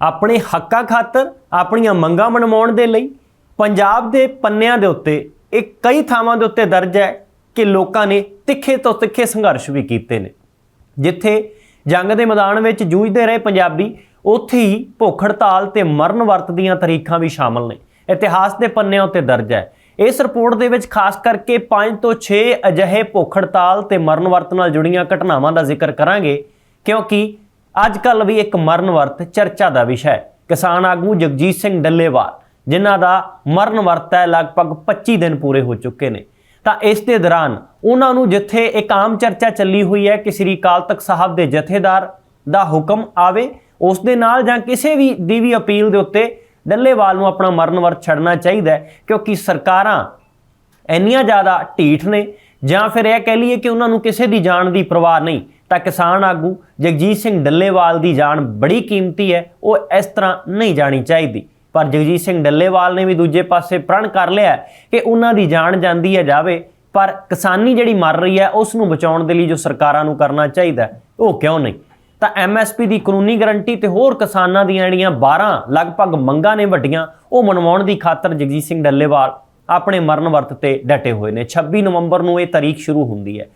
ਆਪਣੇ ਹੱਕਾਂ ਖਾਤਰ ਆਪਣੀਆਂ ਮੰਗਾਂ ਮਨਵਾਉਣ ਦੇ ਲਈ ਪੰਜਾਬ ਦੇ ਪੰਨਿਆਂ ਦੇ ਉੱਤੇ, ਇਹ ਕਈ ਥਾਵਾਂ ਦੇ ਉੱਤੇ ਦਰਜ ਹੈ ਕਿ ਲੋਕਾਂ ਨੇ ਤਿੱਖੇ ਤੋਂ ਤਿੱਖੇ ਸੰਘਰਸ਼ ਵੀ ਕੀਤੇ ਨੇ। ਜਿੱਥੇ ਜੰਗ ਦੇ ਮੈਦਾਨ ਵਿੱਚ ਜੂਝਦੇ ਰਹੇ ਪੰਜਾਬੀ, ਉੱਥੇ ਹੀ ਭੁੱਖ ਹੜਤਾਲ ਤੇ ਮਰਨ ਵਰਤ ਦੀਆਂ ਤਾਰੀਖਾਂ ਵੀ ਸ਼ਾਮਲ ਨੇ। ਇਤਿਹਾਸ ਦੇ ਪੰਨਿਆਂ ਉੱਤੇ ਦਰਜ ਹੈ। ਇਸ ਰਿਪੋਰਟ ਦੇ ਵਿੱਚ ਖਾਸ ਕਰਕੇ 5 ਤੋਂ 6 ਅਜਿਹੇ ਭੁੱਖ ਹੜਤਾਲ ਤੇ ਮਰਨ ਵਰਤ ਨਾਲ ਜੁੜੀਆਂ ਘਟਨਾਵਾਂ ਦਾ ਜ਼ਿਕਰ ਕਰਾਂਗੇ, ਕਿਉਂਕਿ ਅੱਜ ਕੱਲ ਵੀ ਇੱਕ ਮਰਨ ਵਰਤ ਚਰਚਾ ਦਾ ਵਿਸ਼ਾ ਹੈ। ਕਿਸਾਨ ਆਗੂ ਜਗਜੀਤ ਸਿੰਘ ਡੱਲੇਵਾਲ, ਜਿਨ੍ਹਾਂ ਦਾ ਮਰਨ ਵਰਤ ਹੈ ਲਗਭਗ 25 ਦਿਨ ਪੂਰੇ ਹੋ ਚੁੱਕੇ ਨੇ। ਤਾਂ ਇਸ ਦੇ ਦੌਰਾਨ ਉਹਨਾਂ ਨੂੰ ਜਿੱਥੇ ਇੱਕ ਆਮ ਚਰਚਾ ਚੱਲੀ ਹੋਈ ਹੈ ਕਿ ਸ੍ਰੀ ਅਕਾਲ ਤਖਤ ਸਾਹਿਬ ਦੇ ਜਥੇਦਾਰ ਦਾ ਹੁਕਮ ਆਵੇ, ਉਸ ਦੇ ਨਾਲ ਜਾਂ ਕਿਸੇ ਵੀ ਦੀ ਵੀ ਅਪੀਲ ਦੇ ਉੱਤੇ ਡੱਲੇਵਾਲ ਨੂੰ ਆਪਣਾ ਮਰਨ ਵਰਤ ਛੱਡਣਾ ਚਾਹੀਦਾ ਹੈ, ਕਿਉਂਕਿ ਸਰਕਾਰਾਂ ਇੰਨੀਆਂ ਜ਼ਿਆਦਾ ਢੀਠ ਨੇ। ਜਾਂ ਫਿਰ ਇਹ ਕਹਿ ਲਈਏ ਕਿ ਉਹਨਾਂ ਨੂੰ ਕਿਸੇ ਦੀ ਜਾਨ ਦੀ ਪਰਵਾਹ ਨਹੀਂ। ਤਾਂ ਕਿਸਾਨ ਆਗੂ ਜਗਜੀਤ ਸਿੰਘ ਡੱਲੇਵਾਲ ਦੀ ਜਾਨ ਬੜੀ ਕੀਮਤੀ ਹੈ, ਉਹ ਇਸ ਤਰ੍ਹਾਂ ਨਹੀਂ ਜਾਣੀ ਚਾਹੀਦੀ। ਪਰ ਜਗਜੀਤ ਸਿੰਘ ਡੱਲੇਵਾਲ ਨੇ ਵੀ ਦੂਜੇ ਪਾਸੇ ਪ੍ਰਣ ਕਰ ਲਿਆ ਕਿ ਉਹਨਾਂ ਦੀ ਜਾਨ ਜਾਂਦੀ ਹੈ ਜਾਵੇ, ਪਰ ਕਿਸਾਨੀ ਜਿਹੜੀ ਮਰ ਰਹੀ ਹੈ, ਉਸ ਨੂੰ ਬਚਾਉਣ ਦੇ ਲਈ ਜੋ ਸਰਕਾਰਾਂ ਨੂੰ ਕਰਨਾ ਚਾਹੀਦਾ ਉਹ ਕਿਉਂ ਨਹੀਂ? ਤਾਂ ਐਮਐਸਪੀ ਦੀ ਕਾਨੂੰਨੀ ਗਾਰੰਟੀ ਤੇ ਹੋਰ ਕਿਸਾਨਾਂ ਦੀਆਂ ਜਿਹੜੀਆਂ 12 ਲਗਭਗ ਮੰਗਾਂ ਨੇ ਵੱਡੀਆਂ, ਉਹ ਮਨਵਾਉਣ ਦੀ ਖਾਤਰ ਜਗਜੀਤ ਸਿੰਘ ਡੱਲੇਵਾਲ ਆਪਣੇ ਮਰਨ ਵਰਤ ਤੇ ਡਟੇ ਹੋਏ ਨੇ। 26 ਨਵੰਬਰ ਨੂੰ ਇਹ ਤਾਰੀਖ ਸ਼ੁਰੂ ਹੁੰਦੀ ਹੈ।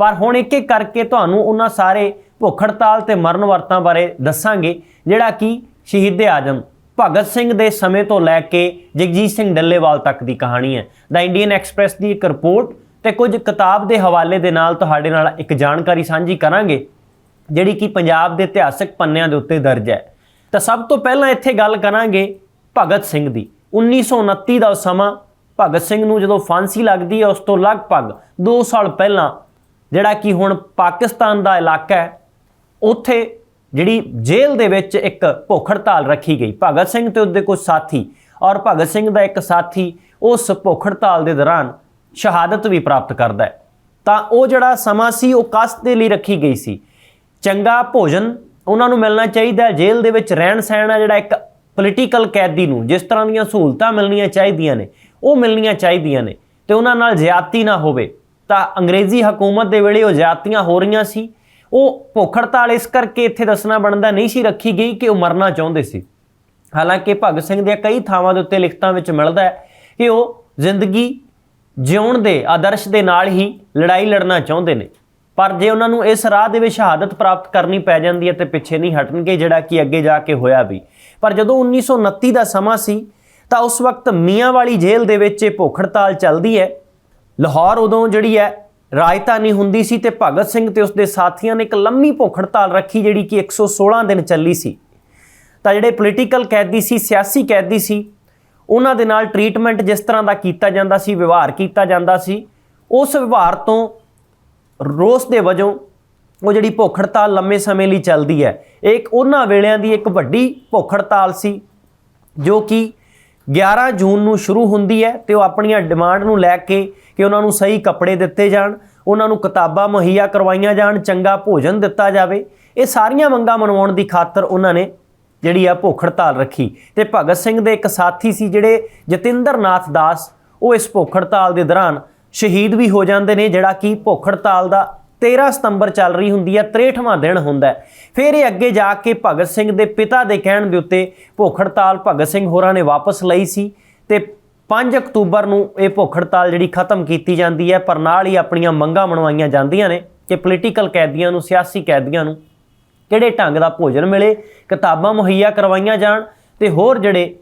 ਪਰ ਹੁਣ ਇੱਕ ਇੱਕ ਕਰਕੇ ਤੁਹਾਨੂੰ ਉਹਨਾਂ ਸਾਰੇ ਭੁੱਖ ਹੜਤਾਲ ਤੇ ਮਰਨ ਵਰਤਾਂ ਬਾਰੇ ਦੱਸਾਂਗੇ, ਜਿਹੜਾ ਕਿ ਸ਼ਹੀਦ ਆਜਮ ਭਗਤ ਸਿੰਘ ਦੇ ਸਮੇਂ ਤੋਂ ਲੈ ਕੇ ਜਗਜੀਤ ਸਿੰਘ ਡੱਲੇਵਾਲ ਤੱਕ ਦੀ ਕਹਾਣੀ ਹੈ। ਦਾ ਇੰਡੀਅਨ ਐਕਸਪ੍ਰੈਸ ਦੀ ਇੱਕ ਰਿਪੋਰਟ ਤੇ ਕੁਝ ਕਿਤਾਬ ਦੇ ਹਵਾਲੇ ਦੇ ਨਾਲ ਤੁਹਾਡੇ ਨਾਲ ਇੱਕ ਜਾਣਕਾਰੀ ਸਾਂਝੀ ਕਰਾਂਗੇ, ਜਿਹੜੀ ਕਿ ਪੰਜਾਬ ਦੇ ਇਤਿਹਾਸਕ ਪੰਨਿਆਂ ਦੇ ਉੱਤੇ ਦਰਜ ਹੈ। ਤਾਂ ਸਭ ਤੋਂ ਪਹਿਲਾਂ ਇੱਥੇ ਗੱਲ ਕਰਾਂਗੇ ਭਗਤ ਸਿੰਘ ਦੀ। 1929 ਦਾ ਉਹ ਸਮਾਂ ਭਗਤ ਸਿੰਘ ਨੂੰ ਜਦੋਂ ਫਾਂਸੀ ਲੱਗਦੀ ਹੈ, ਉਸ ਤੋਂ ਲਗਭਗ 2 ਸਾਲ ਪਹਿਲਾਂ ਜਿਹੜਾ ਕਿ ਹੁਣ ਪਾਕਿਸਤਾਨ ਦਾ ਇਲਾਕਾ ਹੈ, ਉੱਥੇ ਜਿਹੜੀ ਜੇਲ੍ਹ ਦੇ ਵਿੱਚ ਇੱਕ ਭੁੱਖ ਹੜਤਾਲ ਰੱਖੀ ਗਈ। ਭਗਤ ਸਿੰਘ ਤੇ ਉਹਦੇ ਕੁਝ ਸਾਥੀ ਔਰ ਭਗਤ ਸਿੰਘ ਦਾ ਇੱਕ ਸਾਥੀ ਉਸ ਭੁੱਖ ਹੜਤਾਲ ਦੇ ਦੌਰਾਨ ਸ਼ਹਾਦਤ ਵੀ ਪ੍ਰਾਪਤ ਕਰਦਾ ਹੈ। ਤਾਂ ਉਹ ਜਿਹੜਾ ਸਮਾਂ ਸੀ, ਉਹ ਕਸ ਦੇ ਲਈ ਰੱਖੀ ਗਈ ਸੀ। ਚੰਗਾ ਭੋਜਨ ਉਹਨਾਂ ਨੂੰ ਮਿਲਣਾ ਚਾਹੀਦਾ ਜੇਲ੍ਹ ਦੇ ਵਿੱਚ ਰਹਿਣ ਸਹਿਣ ਆ ਜਿਹੜਾ ਇੱਕ ਪੋਲੀਟੀਕਲ ਕੈਦੀ ਨੂੰ ਜਿਸ ਤਰ੍ਹਾਂ ਦੀਆਂ ਸਹੂਲਤਾਂ ਮਿਲਣੀਆਂ ਚਾਹੀਦੀਆਂ ਨੇ, ਉਹ ਮਿਲਣੀਆਂ ਚਾਹੀਦੀਆਂ ਨੇ ਤੇ ਉਹਨਾਂ ਨਾਲ ਜ਼ਿਆਦਤੀ ਨਾ ਹੋਵੇ। ਤਾਂ ਅੰਗਰੇਜ਼ੀ ਹਕੂਮਤ ਦੇ ਵੇਲੇ ਉਹ ਜ਼ਿਆਤੀਆਂ ਹੋ ਰਹੀਆਂ ਸੀ। ਉਹ ਭੁੱਖ ਹੜਤਾਲ ਇਸ ਕਰਕੇ ਇੱਥੇ ਦੱਸਣਾ ਬਣਦਾ ਨਹੀਂ ਸੀ ਰੱਖੀ ਗਈ ਕਿ ਉਹ ਮਰਨਾ ਚਾਹੁੰਦੇ ਸੀ। ਹਾਲਾਂਕਿ ਭਗਤ ਸਿੰਘ ਦੀਆਂ ਕਈ ਥਾਵਾਂ ਦੇ ਉੱਤੇ ਲਿਖਤਾਂ ਵਿੱਚ ਮਿਲਦਾ ਹੈ ਕਿ ਉਹ ਜ਼ਿੰਦਗੀ ਜਿਉਣ ਦੇ ਆਦਰਸ਼ ਦੇ ਨਾਲ ਹੀ ਲੜਾਈ ਲੜਨਾ ਚਾਹੁੰਦੇ ਨੇ। ਪਰ ਜੇ ਉਹਨਾਂ ਨੂੰ ਇਸ ਰਾਹ ਦੇ ਵਿੱਚ ਸ਼ਹਾਦਤ ਪ੍ਰਾਪਤ ਕਰਨੀ ਪੈ ਜਾਂਦੀ ਹੈ ਤੇ ਪਿੱਛੇ ਨਹੀਂ ਹਟਣਗੇ, ਜਿਹੜਾ ਕਿ ਅੱਗੇ ਜਾ ਕੇ ਹੋਇਆ ਵੀ। ਪਰ ਜਦੋਂ 1929 ਦਾ ਸਮਾਂ ਸੀ, ਤਾਂ ਉਸ ਵਕਤ ਮੀਆਂ ਵਾਲੀ ਜੇਲ੍ਹ ਦੇ ਵਿੱਚ ਇਹ ਭੁੱਖ ਹੜਤਾਲ ਚੱਲਦੀ ਹੈ। ਲਾਹੌਰ ਉਦੋਂ ਜਿਹੜੀ ਹੈ, ਰਾਜਧਾਨੀ ਹੁੰਦੀ ਸੀ ਤੇ ਭਗਤ ਸਿੰਘ ਤੇ ਉਸਦੇ ਸਾਥੀਆਂ ਨੇ ਇੱਕ ਲੰਮੀ ਭੁੱਖ ਹੜਤਾਲ ਰੱਖੀ ਜਿਹੜੀ ਕਿ 116 ਦਿਨ ਚੱਲੀ ਸੀ। ਤਾਂ ਜਿਹੜੇ ਪੋਲੀਟੀਕਲ ਕੈਦੀ ਸੀ, ਸਿਆਸੀ ਕੈਦੀ ਸੀ, ਉਹਨਾਂ ਦੇ ਨਾਲ ਟਰੀਟਮੈਂਟ ਜਿਸ ਤਰ੍ਹਾਂ ਦਾ ਕੀਤਾ ਜਾਂਦਾ ਸੀ, ਵਿਵਹਾਰ ਕੀਤਾ ਜਾਂਦਾ ਸੀ, ਉਸ ਵਿਵਹਾਰ ਤੋਂ ਰੋਸ ਦੇ ਵਜੋਂ ਉਹ ਜਿਹੜੀ ਭੁੱਖ ਹੜਤਾਲ ਲੰਮੇ ਸਮੇਂ ਲਈ ਚੱਲਦੀ ਹੈ, ਇਹ ਇੱਕ ਉਹਨਾਂ ਵੇਲਿਆਂ ਦੀ ਇੱਕ ਵੱਡੀ ਭੁੱਖ ਹੜਤਾਲ ਸੀ, ਜੋ ਕਿ 11 ਜੂਨ ਨੂੰ ਸ਼ੁਰੂ ਹੁੰਦੀ ਹੈ ਤੇ ਉਹ ਆਪਣੀਆਂ ਡਿਮਾਂਡ ਨੂੰ ਲੈ ਕੇ ਕਿ ਉਹਨਾਂ ਨੂੰ ਸਹੀ ਕੱਪੜੇ ਦਿੱਤੇ ਜਾਣ, ਉਹਨਾਂ ਨੂੰ ਕਿਤਾਬਾਂ ਮੁਹੱਈਆ ਕਰਵਾਈਆਂ ਜਾਣ, ਚੰਗਾ ਭੋਜਨ ਦਿੱਤਾ ਜਾਵੇ। ਇਹ ਸਾਰੀਆਂ ਮੰਗਾਂ ਮਨਵਾਉਣ ਦੀ ਖਾਤਰ ਉਹਨਾਂ ਨੇ ਜਿਹੜੀ ਆ ਭੁੱਖ ਹੜਤਾਲ ਰੱਖੀ। ਤੇ ਭਗਤ ਸਿੰਘ ਦੇ ਇੱਕ ਸਾਥੀ ਸੀ ਜਿਹੜੇ ਜਤਿੰਦਰ ਨਾਥ ਦਾਸ, ਉਹ ਇਸ ਭੁੱਖ ਹੜਤਾਲ ਦੇ ਦੌਰਾਨ ਸ਼ਹੀਦ ਵੀ ਹੋ ਜਾਂਦੇ ਨੇ, ਜਿਹੜਾ ਕਿ ਭੁੱਖ ਹੜਤਾਲ ਦਾ 13 ਸਤੰਬਰ ਚੱਲ ਰਹੀ ਹੁੰਦੀ ਹੈ 63ਵਾਂ ਦਿਨ ਹੁੰਦਾ ਫਿਰ ਇਹ ਅੱਗੇ ਜਾ ਕੇ ਭਗਤ ਸਿੰਘ ਦੇ ਪਿਤਾ ਦੇ ਕਹਿਣ ਦੇ ਉੱਤੇ ਭੁੱਖ ਹੜਤਾਲ ਭਗਤ ਸਿੰਘ ਹੋਰਾਂ ਨੇ ਵਾਪਸ ਲਈ ਸੀ ਤੇ 5 ਅਕਤੂਬਰ ਨੂੰ ਇਹ ਭੁੱਖ ਹੜਤਾਲ ਜਿਹੜੀ ਖਤਮ ਕੀਤੀ ਜਾਂਦੀ ਹੈ, ਪਰ ਨਾਲ ਹੀ ਆਪਣੀਆਂ ਮੰਗਾਂ ਮਨਵਾਈਆਂ ਜਾਂਦੀਆਂ ਨੇ ਕਿ ਪੋਲੀਟੀਕਲ ਕੈਦੀਆਂ ਨੂੰ, ਸਿਆਸੀ ਕੈਦੀਆਂ ਨੂੰ ਕਿਹੜੇ ਢੰਗ ਦਾ ਭੋਜਨ ਮਿਲੇ, ਕਿਤਾਬਾਂ ਮੁਹੱਈਆ ਕਰਵਾਈਆਂ ਜਾਣ ਤੇ ਹੋਰ ਜਿਹੜੇ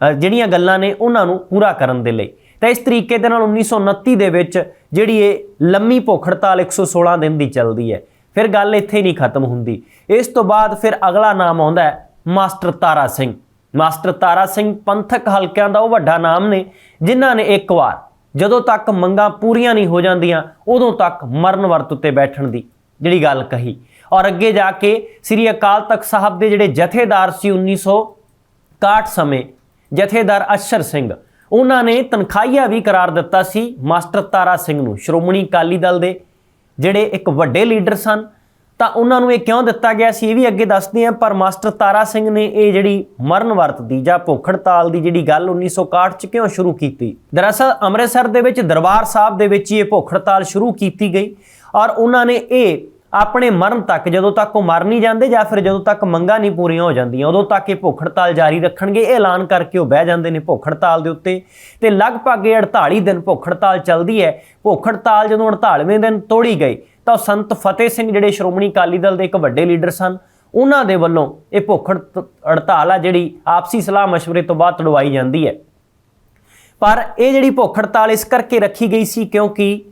ਜਿਹੜੀਆਂ ਗੱਲਾਂ ਨੇ ਉਹਨਾਂ ਨੂੰ ਪੂਰਾ ਕਰਨ ਦੇ ਲਈ। ਤਾਂ ਇਸ ਤਰੀਕੇ ਦੇ ਨਾਲ 1929 ਦੇ ਵਿੱਚ ਜਿਹੜੀ ਇਹ ਲੰਮੀ ਭੁੱਖ ਹੜਤਾਲ 116 ਦਿਨ ਦੀ ਚੱਲਦੀ ਹੈ। ਫਿਰ ਗੱਲ ਇੱਥੇ ਨਹੀਂ ਖਤਮ ਹੁੰਦੀ। ਇਸ ਤੋਂ ਬਾਅਦ ਫਿਰ ਅਗਲਾ ਨਾਮ ਆਉਂਦਾ ਹੈ ਮਾਸਟਰ ਤਾਰਾ ਸਿੰਘ। ਮਾਸਟਰ ਤਾਰਾ ਸਿੰਘ ਪੰਥਕ ਹਲਕਿਆਂ ਦਾ ਉਹ ਵੱਡਾ ਨਾਮ ਨੇ, ਜਿਨ੍ਹਾਂ ਨੇ ਇੱਕ ਵਾਰ ਜਦੋਂ ਤੱਕ ਮੰਗਾਂ ਪੂਰੀਆਂ ਨਹੀਂ ਹੋ ਜਾਂਦੀਆਂ, ਉਦੋਂ ਤੱਕ ਮਰਨ ਵਰਤ ਉੱਤੇ ਬੈਠਣ ਦੀ ਜਿਹੜੀ ਗੱਲ ਕਹੀ। ਔਰ ਅੱਗੇ ਜਾ ਕੇ ਸ੍ਰੀ ਅਕਾਲ ਤਖਤ ਸਾਹਿਬ ਦੇ ਜਿਹੜੇ ਜਥੇਦਾਰ ਸੀ 1961 ਸਮੇਂ, ਜਥੇਦਾਰ ਅਸ਼ਰ ਸਿੰਘ ਉਹਨਾਂ ਨੇ ਤਨਖਾਹੀਆ ਵੀ ਕਰਾਰ ਦਿੱਤਾ ਸੀ ਮਾਸਟਰ ਤਾਰਾ ਸਿੰਘ ਨੂੰ, ਸ਼੍ਰੋਮਣੀ ਅਕਾਲੀ ਦਲ ਦੇ, ਜਿਹੜੇ ਇੱਕ ਵੱਡੇ ਲੀਡਰ ਸਨ। ਤਾਂ ਉਹਨਾਂ ਨੂੰ ਇਹ ਕਿਉਂ ਦਿੱਤਾ ਗਿਆ ਸੀ, ਇਹ ਵੀ ਅੱਗੇ ਦੱਸਦੇ ਹਾਂ, ਪਰ ਮਾਸਟਰ ਤਾਰਾ ਸਿੰਘ ਨੇ ਇਹ ਜਿਹੜੀ ਮਰਨ ਵਰਤ ਦੀ ਜਾਂ ਭੁੱਖ ਦੀ ਜਿਹੜੀ ਗੱਲ 1961 ਚ ਕਿਉਂ ਸ਼ੁਰੂ ਕੀਤੀ? ਦਰਅਸਲ ਅੰਮ੍ਰਿਤਸਰ ਦੇ ਵਿੱਚ ਦਰਬਾਰ ਸਾਹਿਬ ਦੇ ਵਿੱਚ ਹੀ ਇਹ ਭੁੱਖ ਹੜਤਾਲ ਸ਼ੁਰੂ ਕੀਤੀ ਗਈ ਔਰ ਉਹਨਾਂ ਨੇ ਇਹ ਆਪਣੇ ਮਰਨ ਤੱਕ, ਜਦੋਂ ਤੱਕ ਉਹ ਮਰ ਨਹੀਂ ਜਾਂਦੇ ਜਾਂ ਫਿਰ ਜਦੋਂ ਤੱਕ ਮੰਗਾਂ ਨਹੀਂ ਪੂਰੀਆਂ ਹੋ ਜਾਂਦੀਆਂ, ਉਦੋਂ ਤੱਕ ਇਹ ਭੁੱਖ ਹੜਤਾਲ ਜਾਰੀ ਰੱਖਣਗੇ। ਇਹ ਐਲਾਨ ਕਰਕੇ ਉਹ ਬਹਿ ਜਾਂਦੇ ਨੇ ਭੁੱਖ ਹੜਤਾਲ ਦੇ ਉੱਤੇ। ਤੇ ਲਗਭਗ ਇਹ 48 ਦਿਨ ਭੁੱਖ ਹੜਤਾਲ ਚੱਲਦੀ ਹੈ। ਭੁੱਖ ਹੜਤਾਲ ਜਦੋਂ 48ਵੇਂ ਦਿਨ ਤੋੜੀ ਗਈ, ਤਾਂ ਸੰਤ ਫਤਿਹ ਸਿੰਘ ਜਿਹੜੇ ਸ਼੍ਰੋਮਣੀ ਅਕਾਲੀ ਦਲ ਦੇ ਇੱਕ ਵੱਡੇ ਲੀਡਰ ਸਨ, ਉਹਨਾਂ ਦੇ ਵੱਲੋਂ ਇਹ ਭੁੱਖ ਹੜਤ- ਹੜਤਾਲ ਆ ਜਿਹੜੀ ਆਪਸੀ ਸਲਾਹ مشਵਰੇ ਤੋਂ ਬਾਅਦ ਤੜਵਾਈ ਜਾਂਦੀ ਹੈ। ਪਰ ਇਹ ਜਿਹੜੀ ਭੁੱਖ ਹੜਤਾਲ ਇਸ ਕਰਕੇ ਰੱਖੀ ਗਈ ਸੀ ਕਿਉਂਕਿ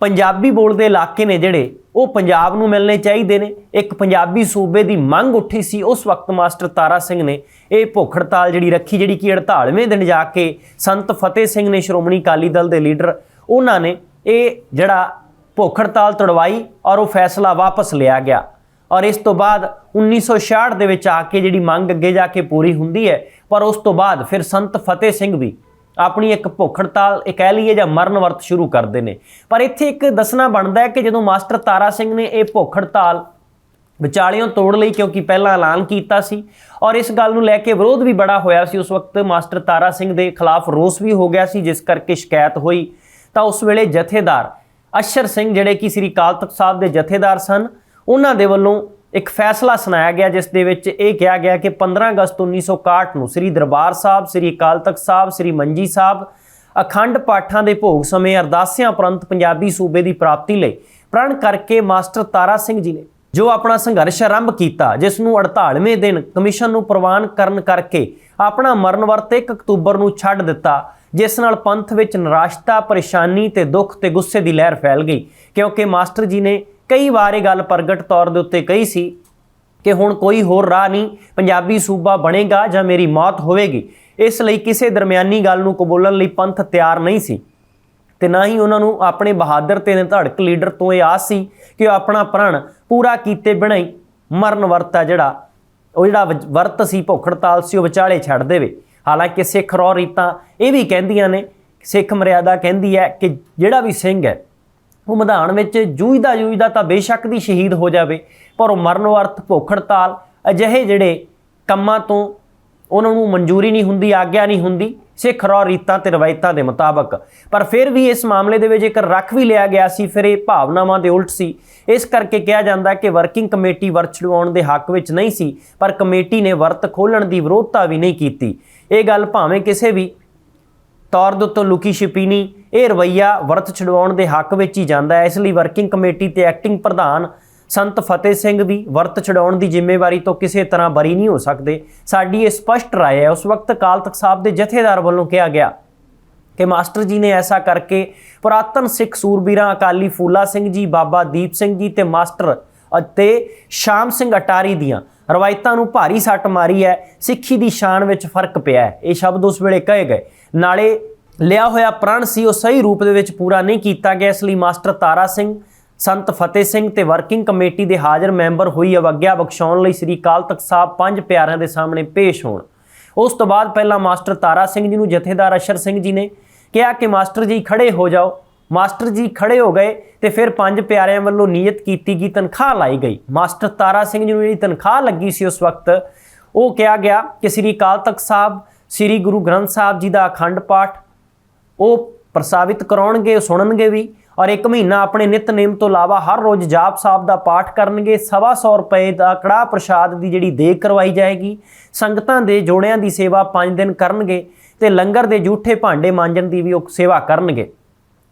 ਪੰਜਾਬੀ ਬੋਲਦੇ ਇਲਾਕੇ ਨੇ ਜਿਹੜੇ ਉਹ ਪੰਜਾਬ ਨੂੰ ਮਿਲਣੇ ਚਾਹੀਦੇ ਨੇ। ਇੱਕ ਪੰਜਾਬੀ ਸੂਬੇ ਦੀ ਮੰਗ ਉੱਠੀ ਸੀ ਉਸ ਵਕਤ ਮਾਸਟਰ ਤਾਰਾ ਸਿੰਘ ਨੇ। ਇਹ ਭੁੱਖ ਹੜਤਾਲ ਜਿਹੜੀ ਰੱਖੀ, ਜਿਹੜੀ ਕਿ 48ਵੇਂ ਦਿਨ ਜਾ ਕੇ ਸੰਤ ਫਤਿਹ ਸਿੰਘ ਨੇ, ਸ਼੍ਰੋਮਣੀ ਅਕਾਲੀ ਦਲ ਦੇ ਲੀਡਰ, ਉਹਨਾਂ ਨੇ ਇਹ ਜਿਹੜਾ ਭੁੱਖ ਹੜਤਾਲ ਤੜਵਾਈ ਔਰ ਉਹ ਫੈਸਲਾ ਵਾਪਸ ਲਿਆ ਗਿਆ। ਔਰ ਇਸ ਤੋਂ ਬਾਅਦ 1966 ਦੇ ਵਿੱਚ ਆ ਕੇ ਜਿਹੜੀ ਮੰਗ ਅੱਗੇ ਜਾ ਕੇ ਪੂਰੀ ਹੁੰਦੀ ਹੈ, ਪਰ ਉਸ ਤੋਂ ਬਾਅਦ ਫਿਰ ਸੰਤ ਫਤਿਹ ਸਿੰਘ ਵੀ ਆਪਣੀ ਇੱਕ ਭੁੱਖ ਹੜਤਾਲ ਇਹ ਕਹਿ ਲਈਏ ਜਾਂ ਮਰਨ ਵਰਤ ਸ਼ੁਰੂ ਕਰਦੇ ਨੇ। ਪਰ ਇੱਥੇ ਇੱਕ ਦੱਸਣਾ ਬਣਦਾ ਹੈ ਕਿ ਜਦੋਂ ਮਾਸਟਰ ਤਾਰਾ ਸਿੰਘ ਨੇ ਇਹ ਭੁੱਖ ਹੜਤਾਲ ਵਿਚਾਲਿਓਂ ਤੋੜ ਲਈ, ਕਿਉਂਕਿ ਪਹਿਲਾਂ ਐਲਾਨ ਕੀਤਾ ਸੀ, ਔਰ ਇਸ ਗੱਲ ਨੂੰ ਲੈ ਕੇ ਵਿਰੋਧ ਵੀ ਬੜਾ ਹੋਇਆ ਸੀ ਉਸ ਵਕਤ, ਮਾਸਟਰ ਤਾਰਾ ਸਿੰਘ ਦੇ ਖਿਲਾਫ ਰੋਸ ਵੀ ਹੋ ਗਿਆ ਸੀ, ਜਿਸ ਕਰਕੇ ਸ਼ਿਕਾਇਤ ਹੋਈ। ਤਾਂ ਉਸ ਵੇਲੇ ਜਥੇਦਾਰ ਅਸ਼ਰ ਸਿੰਘ, ਜਿਹੜੇ ਕਿ ਸ੍ਰੀ ਅਕਾਲ ਤਖਤ ਸਾਹਿਬ ਦੇ ਜਥੇਦਾਰ ਸਨ, ਉਹਨਾਂ ਦੇ ਵੱਲੋਂ ਇੱਕ ਫੈਸਲਾ ਸੁਣਾਇਆ ਗਿਆ, ਜਿਸ ਦੇ ਵਿੱਚ ਇਹ ਕਿਹਾ ਗਿਆ ਕਿ 15 ਅਗਸਤ 1961 ਨੂੰ ਸ੍ਰੀ ਦਰਬਾਰ ਸਾਹਿਬ, ਸ੍ਰੀ ਅਕਾਲ ਤਖਤ ਸਾਹਿਬ, ਸ੍ਰੀ ਮੰਜੀ ਸਾਹਿਬ ਅਖੰਡ ਪਾਠਾਂ ਦੇ ਭੋਗ ਸਮੇਂ ਅਰਦਾਸਿਆਂ ਉਪਰੰਤ ਪੰਜਾਬੀ ਸੂਬੇ ਦੀ ਪ੍ਰਾਪਤੀ ਲਈ ਪ੍ਰਣ ਕਰਕੇ ਮਾਸਟਰ ਤਾਰਾ ਸਿੰਘ ਜੀ ਨੇ ਜੋ ਆਪਣਾ ਸੰਘਰਸ਼ ਆਰੰਭ ਕੀਤਾ, ਜਿਸ ਨੂੰ 48ਵੇਂ ਦਿਨ ਕਮਿਸ਼ਨ ਨੂੰ ਪ੍ਰਵਾਨ ਕਰਨ ਕਰਕੇ ਆਪਣਾ ਮਰਨ ਵਰਤ 1 ਅਕਤੂਬਰ ਨੂੰ ਛੱਡ ਦਿੱਤਾ, ਜਿਸ ਨਾਲ ਪੰਥ ਵਿੱਚ ਨਿਰਾਸ਼ਤਾ, ਪਰੇਸ਼ਾਨੀ ਤੇ ਦੁੱਖ ਤੇ ਗੁੱਸੇ ਦੀ ਲਹਿਰ ਫੈਲ ਗਈ, ਕਿਉਂਕਿ ਮਾਸਟਰ ਜੀ ਨੇ ਕਈ ਵਾਰ ਇਹ ਗੱਲ ਪ੍ਰਗਟ ਤੌਰ ਦੇ ਉੱਤੇ ਕਹੀ ਸੀ ਕਿ ਹੁਣ ਕੋਈ ਹੋਰ ਰਾਹ ਨਹੀਂ, ਪੰਜਾਬੀ ਸੂਬਾ ਬਣੇਗਾ ਜਾਂ ਮੇਰੀ ਮੌਤ ਹੋਵੇਗੀ। ਇਸ ਲਈ ਕਿਸੇ ਦਰਮਿਆਨੀ ਗੱਲ ਨੂੰ ਕਬੂਲਣ ਲਈ ਪੰਥ ਤਿਆਰ ਨਹੀਂ ਸੀ। ਤੇ ਨਾ ਹੀ ਉਹਨਾਂ ਨੂੰ ਆਪਣੇ ਬਹਾਦਰ ਤੇ ਨਿਧੜਕ ਲੀਡਰ ਤੋਂ ਇਹ ਆਸ ਸੀ ਕਿ ਉਹ ਆਪਣਾ ਪ੍ਰਣ ਪੂਰਾ ਕੀਤੇ ਬਿਨਾਂ ਹੀ ਮਰਨ ਵਰਤ ਹੈ ਜਿਹੜਾ, ਉਹ ਜਿਹੜਾ ਵਜ- ਵਰਤ ਸੀ ਭੁੱਖੜਤਾਲ ਸੀ, ਉਹ ਵਿਚਾਲੇ ਛੱਡ ਦੇਵੇ। ਹਾਲਾਂਕਿ ਸਿੱਖ ਰੌ ਰੀਤਾਂ ਇਹ ਵੀ ਕਹਿੰਦੀਆਂ ਨੇ, ਸਿੱਖ ਮਰਿਆਦਾ ਕਹਿੰਦੀ ਹੈ ਕਿ ਜਿਹੜਾ ਵੀ ਸਿੰਘ ਹੈ ਉਹ ਮੈਦਾਨ ਵਿੱਚ ਜੂਝਦਾ ਜੂਝਦਾ ਤਾਂ ਬੇਸ਼ੱਕ ਦੀ ਸ਼ਹੀਦ ਹੋ ਜਾਵੇ, ਪਰ ਉਹ ਮਰਨ ਵਰਤ ਭੁੱਖ ਹੜਤਾਲ ਅਜਿਹੇ ਜਿਹੜੇ ਕੰਮਾਂ ਤੋਂ ਉਹਨਾਂ ਨੂੰ ਮਨਜ਼ੂਰੀ ਨਹੀਂ ਹੁੰਦੀ, ਆਗਿਆ ਨਹੀਂ ਹੁੰਦੀ, ਸਿੱਖ ਰੋ ਰੀਤਾਂ ਤੇ ਰਵਾਇਤਾਂ ਦੇ ਮੁਤਾਬਕ। ਪਰ ਫਿਰ ਵੀ ਇਸ ਮਾਮਲੇ ਦੇ ਵਿੱਚ ਇੱਕ ਰੱਖ ਵੀ ਲਿਆ ਗਿਆ ਸੀ, ਫਿਰ ਇਹ ਭਾਵਨਾਵਾਂ ਦੇ ਉਲਟ ਸੀ। ਇਸ ਕਰਕੇ ਕਿਹਾ ਜਾਂਦਾ ਕਿ ਵਰਕਿੰਗ ਕਮੇਟੀ ਵਰਤ ਲਵਾਉਣ ਦੇ ਹੱਕ ਵਿੱਚ ਨਹੀਂ ਸੀ, ਪਰ ਕਮੇਟੀ ਨੇ ਵਰਤ ਖੋਲਣ ਦੀ ਵਿਰੋਧਤਾ ਵੀ ਨਹੀਂ ਕੀਤੀ। ਇਹ ਗੱਲ ਭਾਵੇਂ ਕਿਸੇ ਵੀ ਤੌਰ ਦੇ ਉੱਤੇ ਲੁਕੀ ਛਿਪੀਨੀ ਇਹ ਰਵਈਆ ਵਰਤ ਛਡਵਾਉਣ ਦੇ ਹੱਕ ਵਿੱਚ ਹੀ ਜਾਂਦਾ ਹੈ। ਇਸ ਲਈ ਵਰਕਿੰਗ ਕਮੇਟੀ ਤੇ ਐਕਟਿੰਗ ਪ੍ਰਧਾਨ ਸੰਤ ਫਤਿਹ ਸਿੰਘ ਵੀ ਵਰਤ ਛਡਾਉਣ ਦੀ ਜ਼ਿੰਮੇਵਾਰੀ ਤੋਂ ਕਿਸੇ ਤਰ੍ਹਾਂ ਬਰੀ ਨਹੀਂ ਹੋ ਸਕਦੇ। ਸਾਡੀ ਇਹ ਸਪਸ਼ਟ ਰਾਏ ਹੈ। ਉਸ ਵਕਤ ਅਕਾਲ ਤਖਤ ਸਾਹਿਬ ਦੇ ਜਥੇਦਾਰ ਵੱਲੋਂ ਕਿਹਾ ਗਿਆ ਕਿ ਮਾਸਟਰ ਜੀ ਨੇ ਐਸਾ ਕਰਕੇ ਪੁਰਾਤਨ ਸਿੱਖ ਸੂਰਬੀਰਾਂ ਅਕਾਲੀ ਫੂਲਾ ਸਿੰਘ ਜੀ, ਬਾਬਾ ਦੀਪ ਸਿੰਘ ਜੀ ਤੇ ਮਾਸਟਰ ਅਤੇ ਸ਼ਾਮ ਸਿੰਘ ਅਟਾਰੀ ਦੀਆਂ ਰਵਾਇਤਾਂ ਨੂੰ ਭਾਰੀ ਸੱਟ ਮਾਰੀ ਹੈ। ਸਿੱਖੀ ਦੀ ਸ਼ਾਨ ਵਿੱਚ ਫ਼ਰਕ ਪਿਆ ਹੈ। ਇਹ ਸ਼ਬਦ ਉਸ ਵੇਲੇ ਕਹੇ ਗਏ। ਨਾਲੇ ਲਿਆ ਹੋਇਆ ਪ੍ਰਣ ਸੀ, ਉਹ ਸਹੀ ਰੂਪ ਦੇ ਵਿੱਚ ਪੂਰਾ ਨਹੀਂ ਕੀਤਾ ਗਿਆ, ਇਸ ਲਈ ਮਾਸਟਰ ਤਾਰਾ ਸਿੰਘ, ਸੰਤ ਫਤਿਹ ਸਿੰਘ ਤੇ ਵਰਕਿੰਗ ਕਮੇਟੀ ਦੇ ਹਾਜ਼ਰ ਮੈਂਬਰ ਹੋਈ ਅਵਗਿਆ ਬਖਸ਼ਾਉਣ ਲਈ ਸ੍ਰੀ ਅਕਾਲ ਤਖਤ ਸਾਹਿਬ ਪੰਜ ਪਿਆਰਿਆਂ ਦੇ ਸਾਹਮਣੇ ਪੇਸ਼ ਹੋਣ। ਉਸ ਤੋਂ ਬਾਅਦ ਪਹਿਲਾਂ ਮਾਸਟਰ ਤਾਰਾ ਸਿੰਘ ਜੀ ਨੂੰ ਜਥੇਦਾਰ ਅਸ਼ਰ ਸਿੰਘ ਜੀ ਨੇ ਕਿਹਾ ਕਿ ਮਾਸਟਰ ਜੀ ਖੜੇ ਹੋ ਜਾਓ। ਮਾਸਟਰ ਜੀ ਖੜੇ ਹੋ ਗਏ ਤੇ ਫਿਰ ਪੰਜ ਪਿਆਰਿਆਂ ਵੱਲੋਂ ਨੀਅਤ ਕੀਤੀ ਗਈ ਤਨਖਾਹ ਲਾਈ ਗਈ। ਮਾਸਟਰ ਤਾਰਾ ਸਿੰਘ ਜੀ ਨੂੰ ਜਿਹੜੀ ਤਨਖਾਹ ਲੱਗੀ ਸੀ ਉਸ ਵਕਤ, ਉਹ ਕਿਹਾ ਗਿਆ ਕਿ ਸ੍ਰੀ ਅਕਾਲ ਤਖਤ ਸਾਹਿਬ, ਸ੍ਰੀ ਗੁਰੂ ਗ੍ਰੰਥ ਸਾਹਿਬ ਜੀ ਦਾ ਅਖੰਡ ਪਾਠ ਉਹ ਪ੍ਰਸਾਵਿਤ ਕਰਾਉਣਗੇ, ਸੁਣਨਗੇ ਵੀ ਔਰ ਇੱਕ ਮਹੀਨਾ ਆਪਣੇ ਨਿਤਨੇਮ ਤੋਂ ਇਲਾਵਾ ਹਰ ਰੋਜ਼ ਜਾਪ ਸਾਹਿਬ ਦਾ ਪਾਠ ਕਰਨਗੇ, ਸਵਾ ਸੌ ਰੁਪਏ ਦਾ ਕੜਾਹ ਪ੍ਰਸ਼ਾਦ ਦੀ ਜਿਹੜੀ ਦੇਗ ਕਰਵਾਈ ਜਾਏਗੀ, ਸੰਗਤਾਂ ਦੇ ਜੋੜਿਆਂ ਦੀ ਸੇਵਾ 5 ਦਿਨ ਕਰਨਗੇ ਤੇ ਲੰਗਰ ਦੇ ਜੂਠੇ ਭਾਂਡੇ ਮਾਂਜਣ ਦੀ ਵੀ ਉਹ ਸੇਵਾ ਕਰਨਗੇ।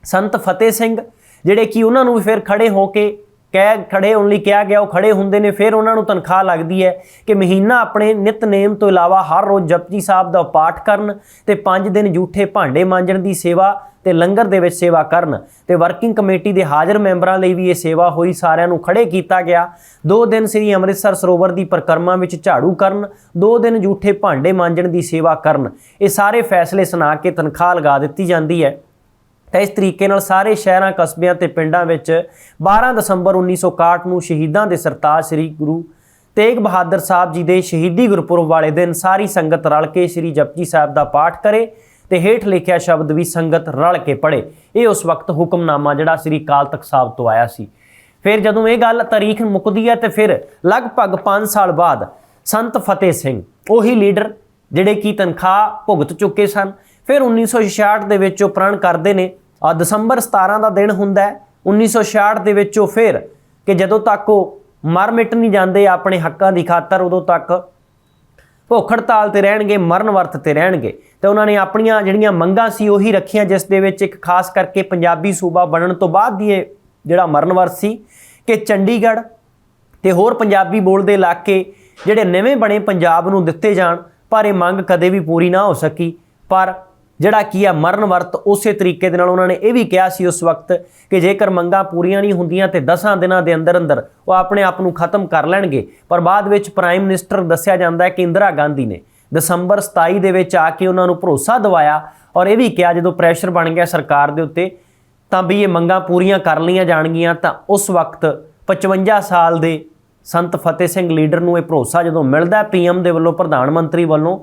ਸੰਤ ਫਤਿਹ ਸਿੰਘ, ਜਿਹੜੇ ਕਿ ਉਹਨਾਂ ਨੂੰ ਵੀ ਫਿਰ ਖੜੇ ਹੋ ਕੇ ਕਹਿ ਖੜੇ ਹੋਣ ਲਈ ਕਿਹਾ ਗਿਆ, ਉਹ ਖੜੇ ਹੁੰਦੇ ਨੇ, ਫਿਰ ਉਹਨਾਂ ਨੂੰ ਤਨਖਾਹ ਲੱਗਦੀ ਹੈ ਕਿ ਮਹੀਨਾ ਆਪਣੇ ਨਿਤਨੇਮ ਤੋਂ ਇਲਾਵਾ ਹਰ ਰੋਜ਼ ਜਪਜੀ ਸਾਹਿਬ ਦਾ ਪਾਠ ਕਰਨ ਤੇ 5 ਦਿਨ ਜੂਠੇ ਭਾਂਡੇ ਮਾਂਜਣ ਦੀ ਸੇਵਾ ਤੇ ਲੰਗਰ ਦੇ ਵਿੱਚ ਸੇਵਾ ਕਰਨ ਤੇ ਵਰਕਿੰਗ ਕਮੇਟੀ ਦੇ ਹਾਜ਼ਰ ਮੈਂਬਰਾਂ ਲਈ ਵੀ ਇਹ ਸੇਵਾ ਹੋਈ, ਸਾਰਿਆਂ ਨੂੰ ਖੜੇ ਕੀਤਾ ਗਿਆ। ਦੋ ਦਿਨ ਸ੍ਰੀ ਅੰਮ੍ਰਿਤਸਰ ਸਰੋਵਰ ਦੀ ਪਰਿਕਰਮਾ ਵਿੱਚ ਝਾੜੂ ਕਰਨ, ਦੋ ਦਿਨ ਜੂਠੇ ਭਾਂਡੇ ਮਾਂਜਣ ਦੀ ਸੇਵਾ ਕਰਨ, ਇਹ ਸਾਰੇ ਫੈਸਲੇ ਸੁਣਾ ਕੇ ਤਨਖਾਹ ਲਗਾ ਦਿੱਤੀ ਜਾਂਦੀ ਹੈ। ਤਾਂ ਇਸ ਤਰੀਕੇ ਨਾਲ ਸਾਰੇ ਸ਼ਹਿਰਾਂ, ਕਸਬਿਆਂ ਤੇ ਪਿੰਡਾਂ ਵਿੱਚ 12 ਦਸੰਬਰ 1961 ਨੂੰ ਸ਼ਹੀਦਾਂ ਦੇ ਸਰਤਾਜ ਸ੍ਰੀ ਗੁਰੂ ਤੇਗ ਬਹਾਦਰ ਸਾਹਿਬ ਜੀ ਦੇ ਸ਼ਹੀਦੀ ਗੁਰਪੁਰਬ ਵਾਲੇ ਦਿਨ ਸਾਰੀ ਸੰਗਤ ਰਲ ਕੇ ਸ੍ਰੀ ਜਪਜੀ ਸਾਹਿਬ ਦਾ ਪਾਠ ਕਰੇ ਤੇ ਹੇਠ ਲਿਖਿਆ ਸ਼ਬਦ ਵੀ ਸੰਗਤ ਰਲ ਕੇ ਪੜੇ ਇਹ ਉਸ ਵਕਤ ਹੁਕਮਨਾਮਾ ਜਿਹੜਾ ਸ੍ਰੀ ਅਕਾਲ ਤਖਤ ਸਾਹਿਬ ਤੋਂ ਆਇਆ ਸੀ। ਫਿਰ ਜਦੋਂ ਇਹ ਗੱਲ ਤਾਰੀਖ ਮੁੱਕਦੀ ਹੈ ਤੇ ਫਿਰ ਲਗਭਗ 5 ਸਾਲ ਬਾਅਦ ਸੰਤ ਫਤਿਹ ਸਿੰਘ, ਉਹੀ ਲੀਡਰ ਜਿਹੜੇ ਕੀ ਤਨਖਾਹ ਭੁਗਤ ਚੁੱਕੇ ਸਨ, ਫਿਰ 1966 ਦੇ ਵਿੱਚ ਉਹ ਪ੍ਰਣ ਕਰਦੇ ਨੇ ਆ ਦਸੰਬਰ 17 ਦਾ ਦਿਨ ਹੁੰਦਾ ਹੈ 1966 ਦੇ ਵਿੱਚ ਉਹ ਫਿਰ ਕਿ ਜਦੋਂ ਤੱਕ ਉਹ ਮਰ ਮਿਟ ਨਹੀਂ ਜਾਂਦੇ ਆਪਣੇ ਹੱਕਾਂ ਦੀ ਖਾਤਰ, ਉਦੋਂ ਤੱਕ ਭੁੱਖ ਹੜਤਾਲ ਤੇ ਰਹਿਣਗੇ, ਮਰਨ ਵਰਤ ਤੇ ਰਹਿਣਗੇ। ਤੇ ਉਹਨਾਂ ਨੇ ਆਪਣੀਆਂ ਜਿਹੜੀਆਂ ਮੰਗਾਂ ਸੀ ਉਹੀ ਰੱਖੀਆਂ, ਜਿਸ ਦੇ ਵਿੱਚ ਇੱਕ ਖਾਸ ਕਰਕੇ ਪੰਜਾਬੀ ਸੂਬਾ ਬਣਨ ਤੋਂ ਬਾਅਦ ਦੀ ਇਹ ਜਿਹੜਾ ਮਰਨ ਵਰਤ ਸੀ ਕਿ ਚੰਡੀਗੜ੍ਹ ਤੇ ਹੋਰ ਪੰਜਾਬੀ ਬੋਲਦੇ ਇਲਾਕੇ ਜਿਹੜੇ ਨਵੇਂ ਬਣੇ ਪੰਜਾਬ ਨੂੰ ਦਿੱਤੇ ਜਾਣ, ਪਰ ਇਹ ਮੰਗ ਕਦੇ ਵੀ ਪੂਰੀ ਨਾ ਹੋ ਸਕੀ। ਪਰ ਜਿਹੜਾ ਕੀ ਆ, ਮਰਨ ਵਰਤ ਉਸੇ ਤਰੀਕੇ ਦੇ ਨਾਲ ਉਹਨਾਂ ਨੇ ਇਹ ਵੀ ਕਿਹਾ ਸੀ ਉਸ ਵਕਤ ਕਿ ਜੇਕਰ ਮੰਗਾਂ ਪੂਰੀਆਂ ਨਹੀਂ ਹੁੰਦੀਆਂ ਤੇ 10 ਦਿਨਾਂ ਦੇ ਅੰਦਰ ਅੰਦਰ ਉਹ ਆਪਣੇ ਆਪ ਨੂੰ ਖਤਮ ਕਰ ਲੈਣਗੇ। ਪਰ ਬਾਅਦ ਵਿੱਚ ਪ੍ਰਾਈਮ ਮਿਨਿਸਟਰ ਦੱਸਿਆ ਜਾਂਦਾ ਹੈ ਕਿ ਇੰਦਰਾ ਗਾਂਧੀ ਨੇ ਦਸੰਬਰ 27 ਦੇ ਵਿੱਚ ਆ ਕੇ ਉਹਨਾਂ ਨੂੰ ਭਰੋਸਾ ਦਿਵਾਇਆ ਔਰ ਇਹ ਵੀ ਕਿਹਾ ਜਦੋਂ ਪ੍ਰੈਸ਼ਰ ਬਣ ਗਿਆ ਸਰਕਾਰ ਦੇ ਉੱਤੇ, ਤਾਂ ਵੀ ਇਹ ਮੰਗਾਂ ਪੂਰੀਆਂ ਕਰ ਲਈਆਂ ਜਾਣਗੀਆਂ, ਤਾਂ ਉਸ ਵਕਤ 55 ਸਾਲ ਦੇ ਸੰਤ ਫਤਿਹ ਸਿੰਘ ਲੀਡਰ ਨੂੰ ਇਹ ਭਰੋਸਾ ਜਦੋਂ ਮਿਲਦਾ ਪੀਐਮ ਦੇ ਵੱਲੋਂ, ਪ੍ਰਧਾਨ ਮੰਤਰੀ ਵੱਲੋਂ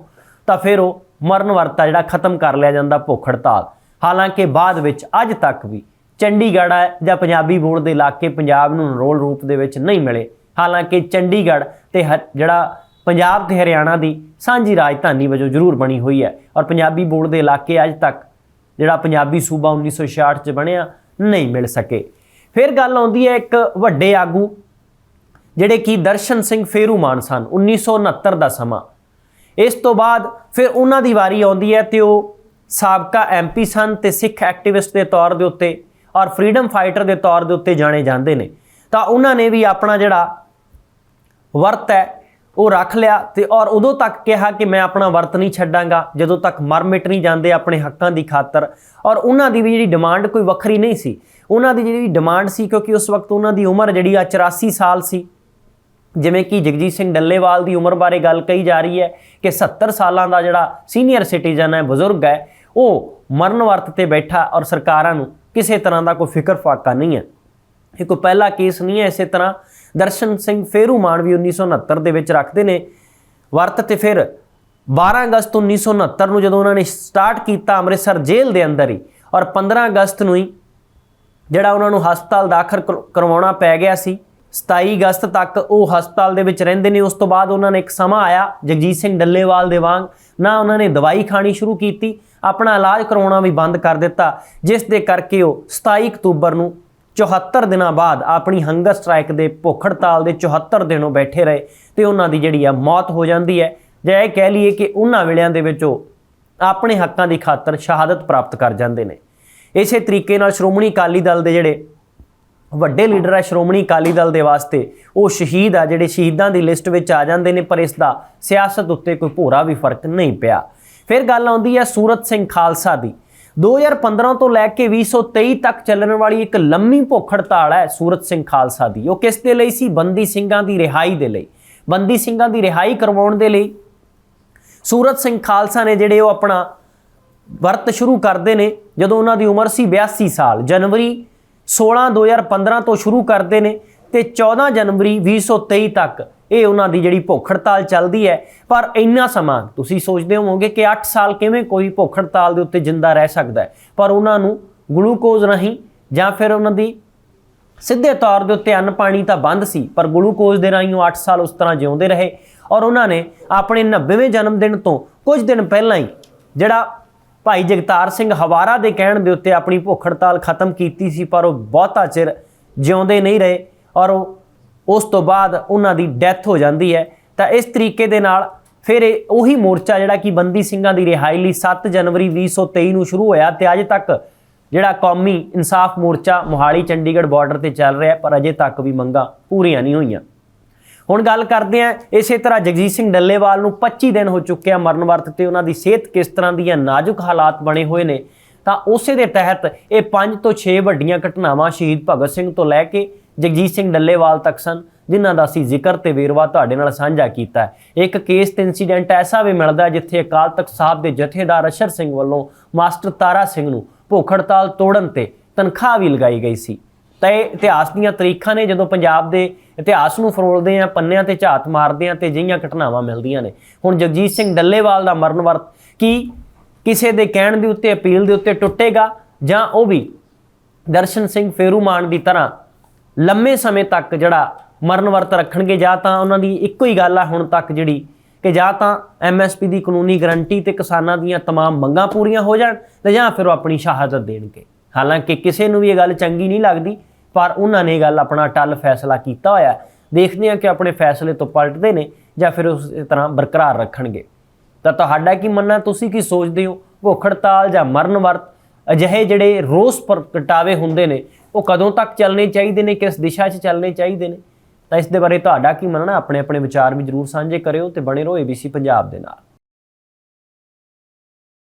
ਤਾਂ ਫਿਰ ਉਹ ਮਰਨ ਵਰਤਾ ਜਿਹੜਾ ਖਤਮ ਕਰ ਲਿਆ ਜਾਂਦਾ ਭੁੱਖ ਹੜਤਾਲ। ਹਾਲਾਂਕਿ ਬਾਅਦ ਵਿੱਚ ਅੱਜ ਤੱਕ ਵੀ ਚੰਡੀਗੜ੍ਹ ਹੈ ਜਾਂ ਪੰਜਾਬੀ ਬੋਰਡ ਦੇ ਇਲਾਕੇ ਪੰਜਾਬ ਨੂੰ ਰੋਲ ਰੂਪ ਦੇ ਵਿੱਚ ਨਹੀਂ ਮਿਲੇ। ਹਾਲਾਂਕਿ ਚੰਡੀਗੜ੍ਹ ਤੇ ਹ- ਜਿਹੜਾ ਪੰਜਾਬ ਤੇ ਹਰਿਆਣਾ ਦੀ ਸਾਂਝੀ ਰਾਜਧਾਨੀ ਵਜੋਂ ਜ਼ਰੂਰ ਬਣੀ ਹੋਈ ਹੈ ਔਰ ਪੰਜਾਬੀ ਬੋਰਡ ਦੇ ਇਲਾਕੇ ਅੱਜ ਤੱਕ ਜਿਹੜਾ ਪੰਜਾਬੀ ਸੂਬਾ 1966 ਚ ਬਣਿਆ ਨਹੀਂ ਮਿਲ ਸਕੇ। ਫਿਰ ਗੱਲ ਆਉਂਦੀ ਹੈ ਇੱਕ ਵੱਡੇ ਆਗੂ ਜਿਹੜੇ ਕਿ ਦਰਸ਼ਨ ਸਿੰਘ ਫੇਰੂਮਾਨ ਸਨ 1969 ਦਾ ਸਮਾਂ। ਇਸ ਤੋਂ ਬਾਅਦ ਫਿਰ ਉਹਨਾਂ ਦੀ ਵਾਰੀ ਆਉਂਦੀ ਹੈ ਤੇ ਉਹ ਸਾਬਕਾ ਐਮਪੀ ਸਨ ਤੇ ਸਿੱਖ ਐਕਟਿਵਿਸਟ ਦੇ ਤੌਰ ਦੇ ਉੱਤੇ ਔਰ ਫਰੀडम ਫਾਈਟਰ ਦੇ ਤੌਰ ਦੇ ਉੱਤੇ ਜਾਣੇ ਜਾਂਦੇ ਨੇ। ਤਾਂ ਉਹਨਾਂ ਨੇ ਵੀ ਆਪਣਾ ਜਿਹੜਾ ਵਰਤ ਹੈ, ਉਹ ਰੱਖ ਲਿਆ ਤੇ ਔਰ ਉਦੋਂ ਤੱਕ ਕਿਹਾ ਕਿ ਮੈਂ ਆਪਣਾ ਵਰਤ ਨਹੀਂ ਛੱਡਾਂਗਾ, ਜਦੋਂ ਤੱਕ ਮਰ ਮਿਟ ਨਹੀਂ ਜਾਂਦੇ ਆਪਣੇ ਹੱਕਾਂ ਦੀ ਖਾਤਰ। ਔਰ ਉਹਨਾਂ ਦੀ ਵੀ ਜਿਹੜੀ ਡਿਮਾਂਡ ਕੋਈ ਵੱਖਰੀ ਨਹੀਂ ਸੀ। ਉਹਨਾਂ ਦੀ ਜਿਹੜੀ ਡਿਮਾਂਡ ਸੀ ਕਿਉਂਕਿ ਉਸ ਵਕਤ ਉਹਨਾਂ ਦੀ ਉਮਰ ਜਿਹੜੀ ਆ 84 ਸਾਲ ਸੀ। ਜਿਵੇਂ ਕਿ ਜਗਜੀਤ ਸਿੰਘ ਡੱਲੇਵਾਲ ਦੀ ਉਮਰ ਬਾਰੇ ਗੱਲ ਕਹੀ ਜਾ ਰਹੀ ਹੈ ਕਿ 70 ਸਾਲਾਂ ਦਾ ਜਿਹੜਾ ਸੀਨੀਅਰ ਸਿਟੀਜ਼ਨ ਹੈ, ਬਜ਼ੁਰਗ ਹੈ, ਉਹ ਮਰਨ ਵਰਤ ਤੇ ਬੈਠਾ ਔਰ ਸਰਕਾਰਾਂ ਨੂੰ ਕਿਸੇ ਤਰ੍ਹਾਂ ਦਾ ਕੋਈ ਫਿਕਰ ਫਾਕਾ ਨਹੀਂ ਹੈ। ਇਹ ਕੋਈ ਪਹਿਲਾ ਕੇਸ ਨਹੀਂ ਹੈ ਇਸੇ ਤਰ੍ਹਾਂ। ਦਰਸ਼ਨ ਸਿੰਘ ਫੇਰੂਮਾਨ ਵੀ 1969 ਦੇ ਵਿੱਚ ਰੱਖਦੇ ਨੇ। ਵਰਤ ਤੇ ਫਿਰ 12 ਅਗਸਤ 1969 ਨੂੰ ਜਦੋਂ ਉਹਨਾਂ ਨੇ ਸਟਾਰਟ ਕੀਤਾ ਅੰਮ੍ਰਿਤਸਰ ਜੇਲ੍ਹ ਦੇ ਅੰਦਰ ਹੀ ਔਰ 15 ਅਗਸਤ ਨੂੰ ਹੀ ਜਿਹੜਾ ਉਹਨਾਂ ਨੂੰ ਹਸਪਤਾਲ ਦਾਖਲ ਕਰ- ਕਰਵਾਉਣਾ ਪੈ ਗਿਆ ਸੀ। 27 ਅਗਸਤ ਤੱਕ ਉਹ ਹਸਪਤਾਲ ਦੇ ਵਿੱਚ ਰਹਿੰਦੇ ਨੇ। ਉਸ ਤੋਂ ਬਾਅਦ ਉਹਨਾਂ ਨੇ ਇੱਕ ਸਮਾਂ ਆਇਆ ਜਗਜੀਤ ਸਿੰਘ ਡੱਲੇਵਾਲ ਦੇ ਵਾਂਗ। ਨਾ ਉਹਨਾਂ ਨੇ ਦਵਾਈ ਖਾਣੀ ਸ਼ੁਰੂ ਕੀਤੀ, ਆਪਣਾ ਇਲਾਜ ਕਰਾਉਣਾ ਵੀ ਬੰਦ ਕਰ ਦਿੱਤਾ, ਜਿਸ ਦੇ ਕਰਕੇ ਉਹ 27 ਅਕਤੂਬਰ ਨੂੰ 74 ਦਿਨਾਂ ਬਾਅਦ ਆਪਣੀ ਹੰਗਰ ਸਟ੍ਰਾਈਕ ਦੇ ਭੁੱਖ ਹੜਤਾਲ ਦੇ 74 ਦਿਨੋਂ ਬੈਠੇ ਰਹੇ ਤੇ ਉਹਨਾਂ ਦੀ ਜਿਹੜੀ ਆ ਮੌਤ ਹੋ ਜਾਂਦੀ ਹੈ। ਜਾਂ ਇਹ ਕਹਿ ਲਈਏ ਕਿ ਉਹਨਾਂ ਵੇਲਿਆਂ ਦੇ ਵਿੱਚ ਉਹ ਆਪਣੇ ਹੱਕਾਂ ਦੀ ਖਾਤਰ ਸ਼ਹਾਦਤ ਪ੍ਰਾਪਤ ਕਰ ਜਾਂਦੇ ਨੇ। ਇਸੇ ਤਰੀਕੇ ਨਾਲ ਸ਼੍ਰੋਮਣੀ ਅਕਾਲੀ ਦਲ ਦੇ ਜਿਹੜੇ ਵੱਡੇ ਲੀਡਰ ਹੈ ਸ਼੍ਰੋਮਣੀ ਅਕਾਲੀ ਦਲ ਦੇ ਵਾਸਤੇ, ਉਹ ਸ਼ਹੀਦ ਆ, ਜਿਹੜੇ ਸ਼ਹੀਦਾਂ ਦੀ ਲਿਸਟ ਵਿੱਚ ਆ ਜਾਂਦੇ ਨੇ, ਪਰ ਇਸ ਦਾ ਸਿਆਸਤ ਉੱਤੇ ਕੋਈ ਭੋਰਾ ਵੀ ਫ਼ਰਕ ਨਹੀਂ ਪਿਆ। ਫਿਰ ਗੱਲ ਆਉਂਦੀ ਹੈ ਸੂਰਤ ਸਿੰਘ ਖਾਲਸਾ ਦੀ। 2015 ਤੋਂ ਲੈ ਕੇ 2023 ਤੱਕ ਚੱਲਣ ਵਾਲੀ ਇੱਕ ਲੰਮੀ ਭੁੱਖ ਹੜਤਾਲ ਹੈ ਸੂਰਤ ਸਿੰਘ ਖਾਲਸਾ ਦੀ। ਉਹ ਕਿਸ ਦੇ ਲਈ ਸੀ? ਬੰਦੀ ਸਿੰਘਾਂ ਦੀ ਰਿਹਾਈ ਦੇ ਲਈ। ਬੰਦੀ ਸਿੰਘਾਂ ਦੀ ਰਿਹਾਈ ਕਰਵਾਉਣ ਦੇ ਲਈ। ਸੂਰਤ ਸਿੰਘ ਖਾਲਸਾ ਨੇ ਜਿਹੜੇ ਉਹ ਆਪਣਾ ਵਰਤ ਸ਼ੁਰੂ ਕਰਦੇ ਨੇ, ਜਦੋਂ ਉਹਨਾਂ ਦੀ ਉਮਰ ਸੀ 82 ਸਾਲ, ਜਨਵਰੀ 16 2015 ਤੋਂ ਸ਼ੁਰੂ ਕਰਦੇ ਨੇ ਤੇ 14 ਜਨਵਰੀ 2023 ਤੱਕ ਇਹ ਉਹਨਾਂ ਦੀ ਜਿਹੜੀ ਭੁੱਖ ਹੜਤਾਲ ਚੱਲਦੀ ਹੈ। ਪਰ ਇੰਨਾ ਸਮਾਂ ਤੁਸੀਂ ਸੋਚਦੇ ਹੋਵੋਗੇ ਕਿ 8 ਸਾਲ ਕਿਵੇਂ ਕੋਈ ਭੁੱਖ ਹੜਤਾਲ ਦੇ ਉੱਤੇ ਜਿੰਦਾ ਰਹਿ ਸਕਦਾ ਹੈ। ਪਰ ਉਹਨਾਂ ਨੂੰ ਗਲੂਕੋਜ਼ ਨਹੀਂ ਜਾਂ ਫਿਰ ਉਹਨਾਂ ਦੀ ਸਿੱਧੇ ਤੌਰ ਦੇ ਉੱਤੇ ਅੰਨ ਪਾਣੀ ਤਾਂ ਬੰਦ ਸੀ, ਪਰ ਗਲੂਕੋਜ਼ ਦੇ ਰਾਹੀਂ ਉਹ 8 ਸਾਲ ਉਸ ਤਰ੍ਹਾਂ ਜਿਉਂਦੇ ਰਹੇ। ਔਰ ਉਹਨਾਂ ਨੇ ਆਪਣੇ 90ਵੇਂ ਜਨਮ ਦਿਨ ਤੋਂ ਕੁਝ ਦਿਨ ਪਹਿਲਾਂ ਹੀ ਜਿਹੜਾ ਭਾਈ ਜਗਤਾਰ ਸਿੰਘ ਹਵਾਰਾ ਦੇ ਕਹਿਣ ਦੇ ਉੱਤੇ ਆਪਣੀ ਭੁੱਖ ਹੜਤਾਲ ਖਤਮ ਕੀਤੀ ਸੀ, ਪਰ ਉਹ ਬਹੁਤਾ ਚਿਰ ਜਿਉਂਦੇ ਨਹੀਂ ਰਹੇ ਔਰ ਉਸ ਤੋਂ ਬਾਅਦ ਉਹਨਾਂ ਦੀ ਡੈਥ ਹੋ ਜਾਂਦੀ ਹੈ। ਤਾਂ ਇਸ ਤਰੀਕੇ ਦੇ ਨਾਲ ਫਿਰ ਇਹ ਉਹੀ ਮੋਰਚਾ ਜਿਹੜਾ ਕਿ ਬੰਦੀ ਸਿੰਘਾਂ ਦੀ ਰਿਹਾਈ ਲਈ 7 ਜਨਵਰੀ 2023 ਨੂੰ ਸ਼ੁਰੂ ਹੋਇਆ ਤੇ ਅਜੇ ਤੱਕ ਜਿਹੜਾ ਕੌਮੀ ਇਨਸਾਫ ਮੋਰਚਾ ਮੋਹਾਲੀ ਚੰਡੀਗੜ੍ਹ ਬਾਰਡਰ ਤੇ ਚੱਲ ਰਿਹਾ, ਪਰ ਅਜੇ ਤੱਕ ਵੀ ਮੰਗਾਂ ਪੂਰੀਆਂ ਨਹੀਂ ਹੋਈਆਂ। ਹੁਣ ਗੱਲ ਕਰਦੇ ਹਾਂ, ਇਸੇ ਤਰ੍ਹਾਂ ਜਗਜੀਤ ਸਿੰਘ ਡੱਲੇਵਾਲ ਨੂੰ 25 ਦਿਨ ਹੋ ਚੁੱਕੇ ਆ ਮਰਨ ਵਰਤ ਤੇ ਉਹਨਾਂ ਦੀ ਸਿਹਤ ਕਿਸ ਤਰ੍ਹਾਂ ਦੀ ਹੈ, ਨਾਜ਼ੁਕ ਹਾਲਾਤ ਬਣੇ ਹੋਏ ਨੇ। ਤਾਂ ਉਸੇ ਦੇ ਤਹਿਤ ਇਹ 5 ਤੋਂ 6 ਵੱਡੀਆਂ ਘਟਨਾਵਾਂ ਸ਼ਹੀਦ ਭਗਤ ਸਿੰਘ ਤੋਂ ਲੈ ਕੇ ਜਗਜੀਤ ਸਿੰਘ ਡੱਲੇਵਾਲ ਤੱਕ ਸਨ, ਜਿਨ੍ਹਾਂ ਦਾ ਅਸੀਂ ਜ਼ਿਕਰ ਤੇ ਵੇਰਵਾ ਤੁਹਾਡੇ ਨਾਲ ਸਾਂਝਾ ਕੀਤਾ ਹੈ। ਇੱਕ ਕੇਸ ਤੇ ਇਨਸੀਡੈਂਟ ਐਸਾ ਵੀ ਮਿਲਦਾ ਜਿੱਥੇ ਅਕਾਲ ਤਖਤ ਸਾਹਿਬ ਦੇ ਜਥੇਦਾਰ ਅਸ਼ਰ ਸਿੰਘ ਵੱਲੋਂ ਮਾਸਟਰ ਤਾਰਾ ਸਿੰਘ ਨੂੰ ਭੁੱਖ ਹੜਤਾਲ ਤੋੜਨ ਤੇ ਤਨਖਾਹ ਵੀ ਲਗਾਈ ਗਈ ਸੀ। ਤਾਂ ਇਹ ਇਤਿਹਾਸ ਦੀਆਂ ਤਰੀਖਾਂ ਨੇ, ਜਦੋਂ ਪੰਜਾਬ ਦੇ ਇਤਿਹਾਸ ਨੂੰ ਫਰੋਲਦੇ ਆ ਪੰਨਿਆਂ ਤੇ ਝਾਤ ਮਾਰਦੇ ਆ ਤੇ ਜਿਹੀਆਂ ਘਟਨਾਵਾਂ ਮਿਲਦੀਆਂ ਨੇ ਹੁਣ ਜਗਜੀਤ ਸਿੰਘ ਡੱਲੇਵਾਲ ਦਾ ਮਰਨ ਵਰਤ ਕੀ ਕਿਸੇ ਦੇ ਕਹਿਣ ਦੇ ਉੱਤੇ ਅਪੀਲ ਦੇ ਉੱਤੇ ਟੁੱਟੇਗਾ ਜਾਂ ਉਹ ਵੀ ਦਰਸ਼ਨ ਸਿੰਘ ਫੇਰੂਮਾਨ ਦੀ ਤਰ੍ਹਾਂ ਲੰਮੇ ਸਮੇਂ ਤੱਕ ਜਿਹੜਾ ਮਰਨ ਵਰਤ ਰੱਖਣਗੇ ਜਾਂ ਤਾਂ ਉਹਨਾਂ ਦੀ ਇੱਕੋ ਹੀ ਗੱਲ ਆ ਹੁਣ ਤੱਕ ਜਿਹੜੀ ਕਿ ਜਾਂ ਤਾਂ ਐਮਐਸਪੀ ਦੀ ਕਾਨੂੰਨੀ ਗਰੰਟੀ ਤੇ ਕਿਸਾਨਾਂ ਦੀਆਂ तमाम ਮੰਗਾਂ ਪੂਰੀਆਂ ਹੋ ਜਾਣ ਤੇ ਜਾਂ ਫਿਰ ਉਹ ਆਪਣੀ ਸ਼ਹਾਦਤ ਦੇਣਗੇ ਹਾਲਾਂਕਿ ਕਿਸੇ ਨੂੰ ਵੀ ਇਹ ਗੱਲ ਚੰਗੀ ਨਹੀਂ ਲੱਗਦੀ ਪਰ ਉਹਨਾਂ ਨੇ ਇਹ ਗੱਲ ਆਪਣਾ ਟੱਲ ਫੈਸਲਾ ਕੀਤਾ ਹੋਇਆ ਦੇਖਦੇ ਹਾਂ ਕਿ ਆਪਣੇ ਫੈਸਲੇ ਤੋਂ ਪਲਟਦੇ ਨੇ ਜਾਂ ਫਿਰ ਉਸ ਤਰ੍ਹਾਂ ਬਰਕਰਾਰ ਰੱਖਣਗੇ। ਤਾਂ ਤੁਹਾਡਾ ਕੀ ਮੰਨਣਾ, ਤੁਸੀਂ ਕੀ ਸੋਚਦੇ ਹੋ? ਭੁੱਖ ਹੜਤਾਲ ਜਾਂ ਮਰਨ ਵਰਤ? ਅਜਿਹੇ ਜਿਹੜੇ ਰੋਸ ਪ੍ਰਗਟਾਵੇ ਹੁੰਦੇ ਨੇ, ਉਹ ਕਦੋਂ ਤੱਕ ਚੱਲਣੇ ਚਾਹੀਦੇ ਨੇ, ਕਿਸ ਦਿਸ਼ਾ 'ਚ ਚੱਲਣੇ ਚਾਹੀਦੇ ਨੇ? ਤਾਂ ਇਸ ਦੇ ਬਾਰੇ ਤੁਹਾਡਾ ਕੀ ਮੰਨਣਾ? ਆਪਣੇ ਆਪਣੇ ਵਿਚਾਰ ਵੀ ਜਰੂਰ ਸਾਂਝੇ ਕਰਿਓ ਤੇ ਬਣੇ ਰਹੋ ABC ਪੰਜਾਬ ਦੇ ਨਾਲ।